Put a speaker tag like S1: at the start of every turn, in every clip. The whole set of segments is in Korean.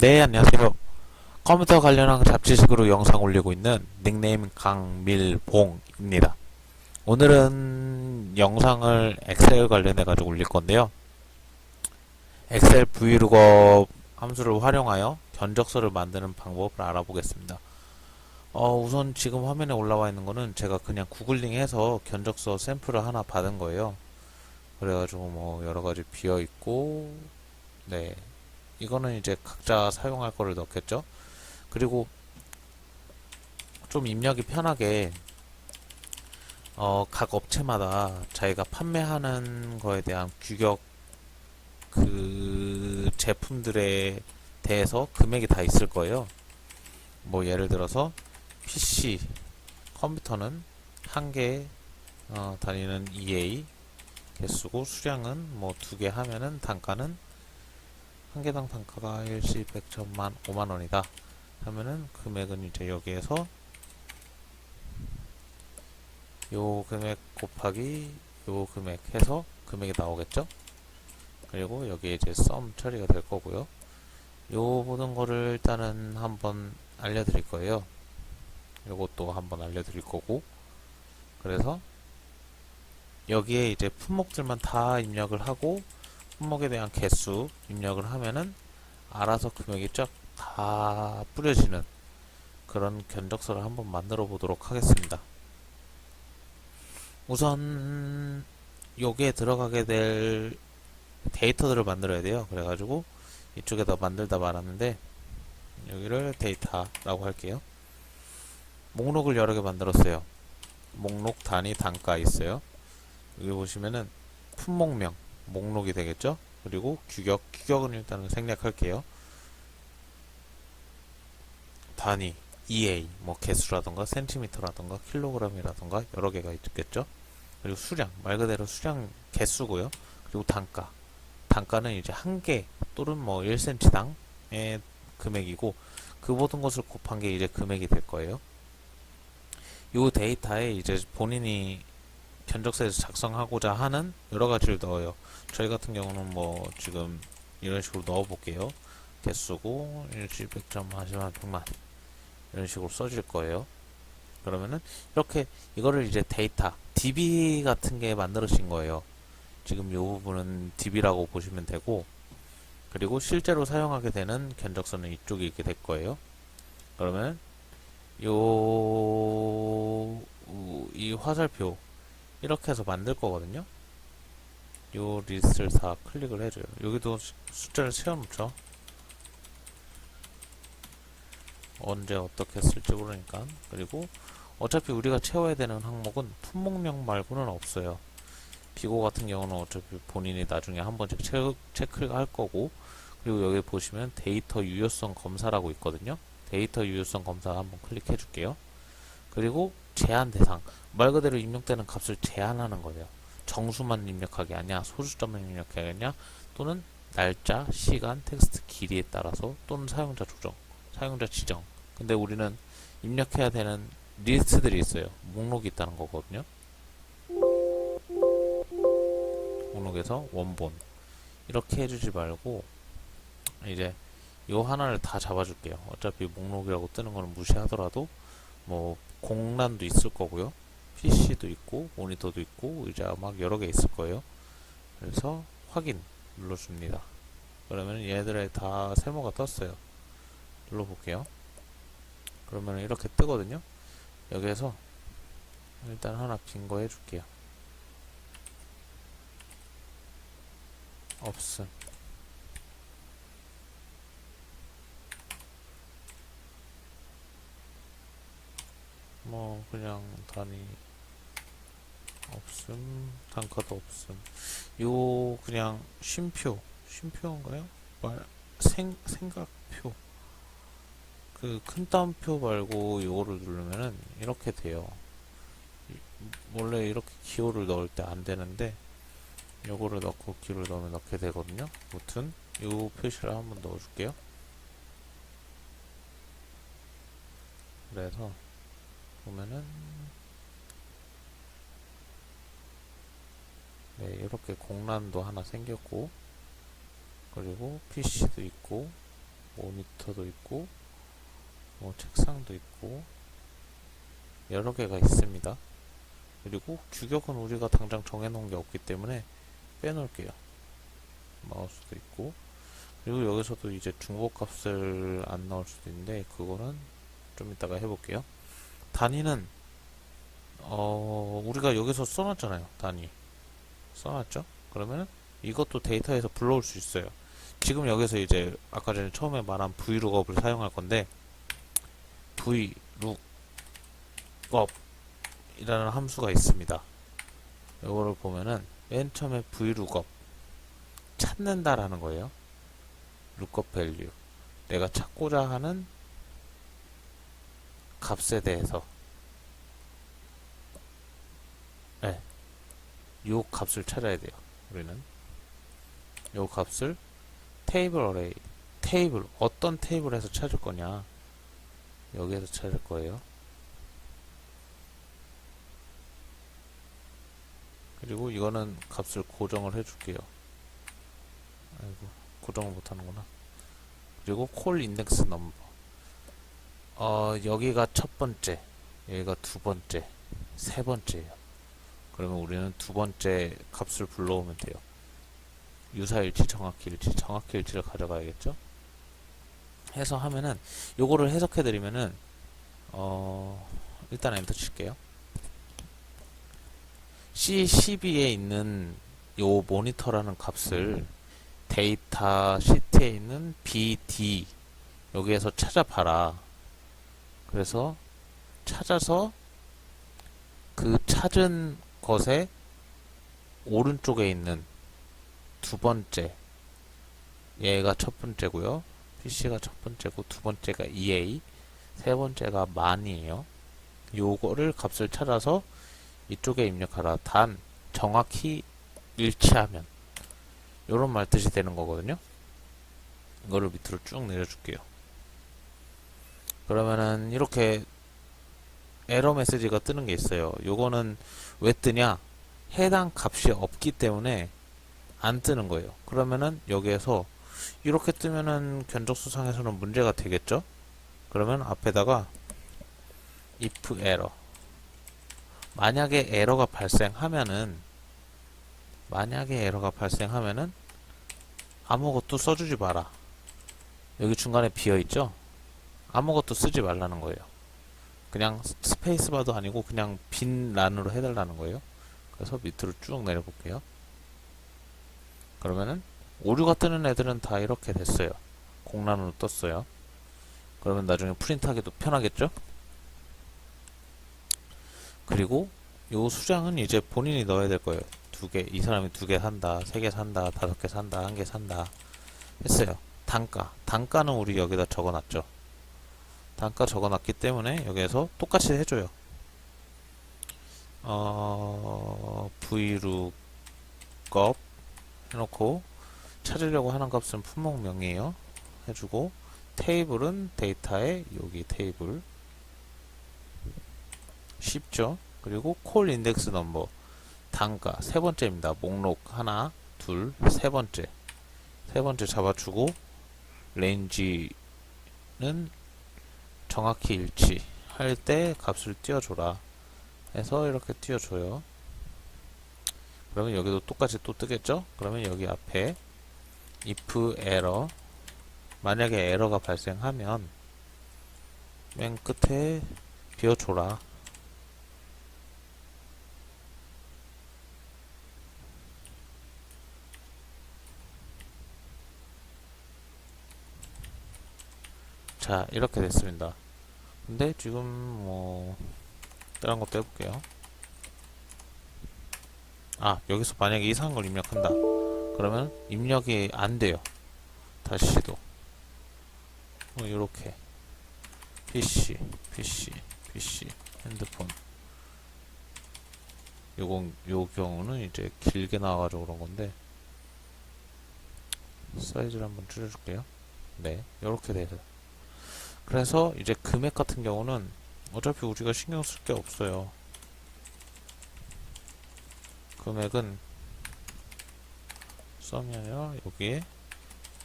S1: 네, 안녕하세요. 컴퓨터 관련한 잡지식으로 영상 올리고 있는 닉네임 강밀봉입니다. 오늘은 영상을 엑셀 관련해 가지고 올릴 건데요. 엑셀 브이로그 함수를 활용하여 견적서를 만드는 방법을 알아보겠습니다. 어, 우선 지금 화면에 올라와 있는 거는 제가 그냥 구글링 해서 견적서 샘플을 하나 받은 거예요. 그래가지고 뭐 여러 가지 비어 있고, 네. 이거는 이제 각자 사용할 거를 넣겠죠. 그리고 좀 입력이 편하게 어, 각 업체마다 자기가 판매하는 거에 대한 규격 그 제품들에 대해서 금액이 다 있을 거예요. 뭐 예를 들어서 PC 컴퓨터는 한개 어, 다니는 EA 개수고 수량은 뭐 두 개 하면은 단가는 한 개당 단가가 일시 100천만 5만 원이다. 하면은 금액은 이제 여기에서 요 금액 곱하기 요 금액 해서 금액이 나오겠죠? 그리고 여기에 이제 썸 처리가 될 거고요. 요 모든 거를 일단은 한번 알려드릴 거예요. 요것도 한번 알려드릴 거고. 그래서 여기에 이제 품목들만 다 입력을 하고 품목에 대한 개수 입력을 하면은 알아서 금액이 쫙 다 뿌려지는 그런 견적서를 한번 만들어 보도록 하겠습니다. 우선 여기에 들어가게 될 데이터들을 만들어야 돼요. 그래가지고 이쪽에다 만들다 말았는데 여기를 데이터라고 할게요. 목록을 여러 개 만들었어요. 목록 단위 단가 있어요. 여기 보시면은 품목명 목록이 되겠죠? 그리고 규격, 규격은 일단은 생략할게요. 단위, EA, 뭐 개수라던가 센티미터라던가 킬로그램이라던가 여러 개가 있겠죠? 그리고 수량, 말 그대로 수량 개수고요. 그리고 단가. 단가는 이제 한 개 또는 뭐 1cm당의 금액이고 그 모든 것을 곱한 게 이제 금액이 될 거예요. 이 데이터에 이제 본인이 견적서에서 작성하고자 하는 여러 가지를 넣어요. 저희 같은 경우는 뭐 지금 이런 식으로 넣어 볼게요. 개수고 일시 100점 하시면 100만 이런 식으로 써질 거예요. 그러면은 이렇게 이거를 이제 데이터 DB 같은 게 만들어진 거예요. 지금 이 부분은 DB라고 보시면 되고 그리고 실제로 사용하게 되는 견적서는 이쪽에 있게 될 거예요. 그러면 요 이 화살표 이렇게 해서 만들 거거든요. 요 리스트를 다 클릭을 해줘요. 여기도 수- 숫자를 세워놓죠. 언제 어떻게 쓸지 모르니까. 그리고 어차피 우리가 채워야 되는 항목은 품목명 말고는 없어요. 비고 같은 경우는 어차피 본인이 나중에 한 번씩 체크, 체크를 할 거고 그리고 여기 보시면 데이터 유효성 검사라고 있거든요. 데이터 유효성 검사 한번 클릭해 줄게요. 그리고 제한 대상 말 그대로 입력되는 값을 제한하는 거예요. 정수만 입력하게 하냐, 소수점만 입력하게 하냐, 또는 날짜, 시간, 텍스트 길이에 따라서 또는 사용자 조정, 사용자 지정. 근데 우리는 입력해야 되는 리스트들이 있어요. 목록이 있다는 거거든요. 목록에서 원본 이렇게 해주지 말고 이제 요 하나를 다 잡아줄게요. 어차피 목록이라고 뜨는 거는 무시하더라도 뭐 공란도 있을 거고요. PC도 있고 모니터도 있고 의자 막 여러 개 있을 거예요. 그래서 확인 눌러줍니다. 그러면 얘들에 다 세모가 떴어요. 눌러볼게요. 그러면 이렇게 뜨거든요. 여기에서 일단 하나 빈 거 해줄게요. 없음. 뭐 그냥 단위 없음 단가도 없음. 요 그냥 쉼표 쉼표인가요? 말 생, 생각표. 그 큰 따옴표 말고 요거를 누르면은 이렇게 돼요. 이- 원래 이렇게 기호를 넣을 때 안 되는데 요거를 넣고 기호를 넣으면 넣게 되거든요. 무튼 요 표시를 한번 넣어줄게요. 그래서 보면은 네 이렇게 공란도 하나 생겼고 그리고 PC도 있고 모니터도 있고 뭐 책상도 있고 여러 개가 있습니다. 그리고 규격은 우리가 당장 정해놓은 게 없기 때문에 빼놓을게요. 마우스도 있고 그리고 여기서도 이제 중복 값을 안 나올 수도 있는데 그거는 좀 이따가 해볼게요. 단위는 어 우리가 여기서 써놨잖아요. 단위 써놨죠? 그러면 이것도 데이터에서 불러올 수 있어요. 지금 여기서 이제 아까 전에 처음에 말한 vlookup을 사용할 건데 vlook up이라는 함수가 있습니다. 이거를 보면은 맨 처음에 vlookup 찾는다라는 거예요. lookup value 내가 찾고자 하는 값에 대해서 네, 요 값을 찾아야 돼요. 우리는 요 값을 테이블 어레이 테이블 어떤 테이블에서 찾을 거냐 여기에서 찾을 거예요. 그리고 이거는 값을 고정을 해줄게요. 아이고 고정을 못하는구나. 그리고 콜 인덱스 넘버. 어 여기가 첫 번째, 여기가 두 번째, 세 번째예요. 그러면 우리는 두 번째 값을 불러오면 돼요. 유사일치, 정확히일치, 정확히일치를 가져가야겠죠? 해서 하면은 요거를 해석해 드리면은 어 일단 엔터 칠게요. C12에 있는 요 모니터라는 값을 데이터 시트에 있는 BD 여기에서 찾아봐라. 그래서 찾아서 그 찾은 것의 오른쪽에 있는 두 번째 얘가 첫 번째고요. PC가 첫 번째고 두 번째가 EA 세 번째가 만이에요. 요거를 값을 찾아서 이쪽에 입력하라. 단 정확히 일치하면 요런 말 뜻이 되는 거거든요. 이거를 밑으로 쭉 내려줄게요. 그러면은 이렇게 에러 메시지가 뜨는 게 있어요. 요거는 왜 뜨냐? 해당 값이 없기 때문에 안 뜨는 거예요. 그러면은 여기에서 이렇게 뜨면은 견적 수상에서는 문제가 되겠죠? 그러면 앞에다가 if error 만약에 에러가 발생하면은 만약에 에러가 발생하면은 아무것도 써주지 마라. 여기 중간에 비어 있죠? 아무것도 쓰지 말라는 거예요. 그냥 스페이스바도 아니고 그냥 빈 란으로 해달라는 거예요. 그래서 밑으로 쭉 내려볼게요. 그러면은 오류가 뜨는 애들은 다 이렇게 됐어요. 공란으로 떴어요. 그러면 나중에 프린트하기도 편하겠죠? 그리고 요 수량은 이제 본인이 넣어야 될 거예요. 두 개, 이 사람이 두 개 산다, 세 개 산다, 다섯 개 산다, 한 개 산다 했어요. 단가, 단가는 우리 여기다 적어놨죠. 단가 적어놨기 때문에 여기에서 똑같이 해줘요. 어, vlookup 해놓고 찾으려고 하는 값은 품목명이에요. 해주고 테이블은 데이터의 여기 테이블 쉽죠? 그리고 콜 인덱스 넘버 단가 세 번째입니다. 목록 하나, 둘, 세 번째 세 번째 잡아주고 레인지는 정확히 일치 할 때 값을 띄워줘라 해서 이렇게 띄워줘요. 그러면 여기도 똑같이 또 뜨겠죠? 그러면 여기 앞에 if error 만약에 에러가 발생하면 맨 끝에 비워줘라 자 이렇게 됐습니다. 근데 지금 뭐 다른 것도 해볼게요. 아 여기서 만약에 이상한 걸 입력한다. 그러면 입력이 안 돼요. 다시 시도. 뭐 요렇게. PC PC PC 핸드폰. 요건 요 경우는 이제 길게 나와가지고 그런 건데. 사이즈를 한번 줄여줄게요. 네 요렇게 돼서 그래서 이제 금액 같은 경우는 어차피 우리가 신경 쓸 게 없어요. 금액은 썸이 아니라 여기에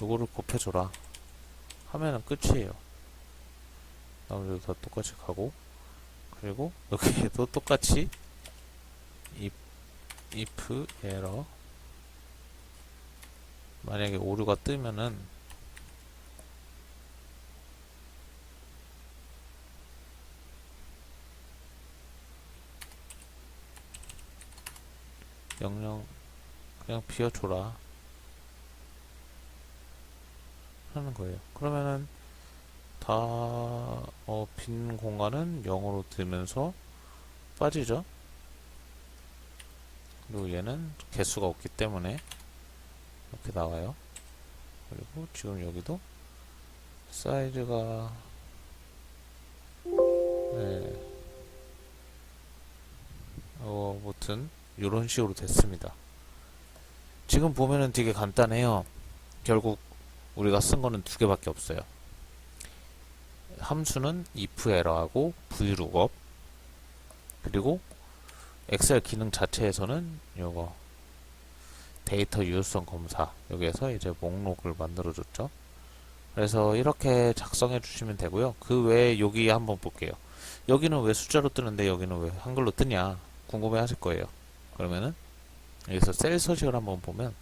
S1: 요거를 곱해줘라. 하면은 끝이에요. 나머지도 다 똑같이 가고 그리고 여기에도 똑같이 if, if error 만약에 오류가 뜨면은 명령 그냥 비워줘라 하는 거예요. 그러면은 다, 어, 빈 공간은 0으로 들면서 빠지죠? 그리고 얘는 개수가 없기 때문에 이렇게 나와요. 그리고 지금 여기도 사이즈가, 네. 어, 무튼, 이런 식으로 됐습니다. 지금 보면은 되게 간단해요. 결국 우리가 쓴 거는 두 개밖에 없어요. 함수는 if error하고 vlookup 그리고 엑셀 기능 자체에서는 요거 데이터 유효성 검사 여기에서 이제 목록을 만들어 줬죠. 그래서 이렇게 작성해 주시면 되고요. 그 외에 여기 한번 볼게요. 여기는 왜 숫자로 뜨는데 여기는 왜 한글로 뜨냐 궁금해 하실 거예요. 그러면은 여기서 셀 서식을 한번 보면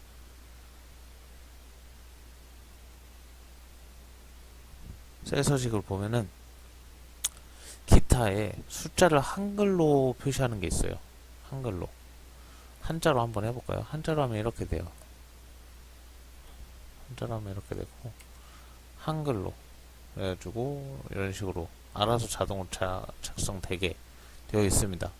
S1: 셀 서식을 보면은 기타에 숫자를 한글로 표시하는 게 있어요. 한글로. 한자로 한번 해볼까요? 한자로 하면 이렇게 돼요. 한자로 하면 이렇게 되고, 한글로. 그래가지고, 이런 식으로 알아서 자동으로 자, 작성되게 되어 있습니다.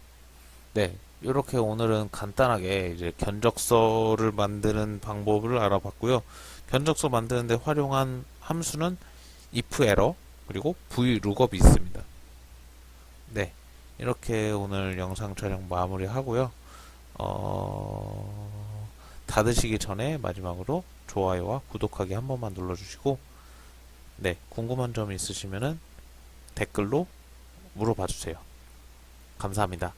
S1: 네. 이렇게 오늘은 간단하게 이제 견적서를 만드는 방법을 알아봤고요. 견적서 만드는데 활용한 함수는 if error 그리고 vlookup이 있습니다. 네, 이렇게 오늘 영상 촬영 마무리 하고요. 어, 닫으시기 전에 마지막으로 좋아요와 구독하기 한 번만 눌러주시고, 네, 궁금한 점이 있으시면은 댓글로 물어봐 주세요. 감사합니다.